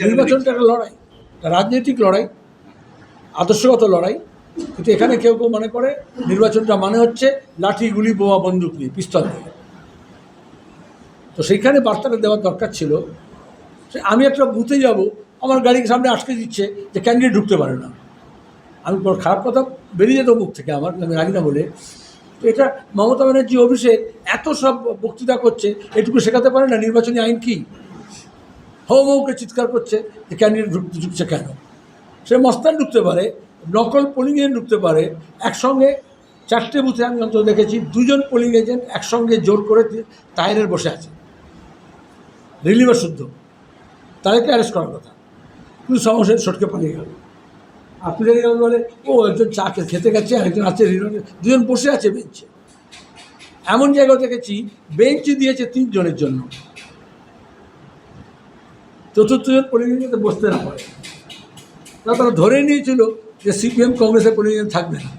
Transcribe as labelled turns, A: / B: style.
A: নির্বাচনটা একটা লড়াই রাজনৈতিক লড়াই, আদর্শগত লড়াই। কিন্তু এখানে কেউ কেউ মনে করে নির্বাচনটা মানে হচ্ছে লাঠি, গুলি, বোমা, বন্দুক নিয়ে, পিস্তল নিয়ে। তো সেইখানে বার্তাটা দেওয়ার দরকার ছিল আমি একটা বুথে যাব, আমার গাড়ির সামনে আটকে দিচ্ছে যে ক্যান্ডিডেট ঢুকতে পারে না। আমি খারাপ কথা, বেরিয়ে যেত মুখ থেকে আমার, আমি রাখি না বলে। তো এটা মমতা ব্যানার্জি অভিষেক এত সব বক্তৃতা করছে, এটুকু শেখাতে পারে না নির্বাচনী আইন কি? হৌ মৌকে চিৎকার করছে যে ক্যান্ডিডেট ঢুকতে ঢুকছে কেন? সে মস্তান ঢুকতে পারে, নকল পোলিং এজেন্ট ঢুকতে পারে, একসঙ্গে চারটে বুথে আমি অন্তত দেখেছি, দুজন পোলিং এজেন্ট একসঙ্গে জোর করে টায়ারের বসে আছে। রিলিভার শুদ্ধ। তাদেরকে অ্যারেস্ট করার কথা। কিন্তু সমস্যা সটকে পালিয়ে গেল। আপনি গেলেন বলে, ও একজন চা খেতে গেছে, আরেকজন আছে দুজন বসে আছে বেঞ্চে এমন জায়গায় দেখেছি বেঞ্চ দিয়েছে তিনজনের জন্য। চতুর্থজন পোলিং এজেন্টে বসতে না পারে। তারা ধরে নিয়েছিল যে সিপিএম, কংগ্রেসের প্রতিনিধি থাকবে না।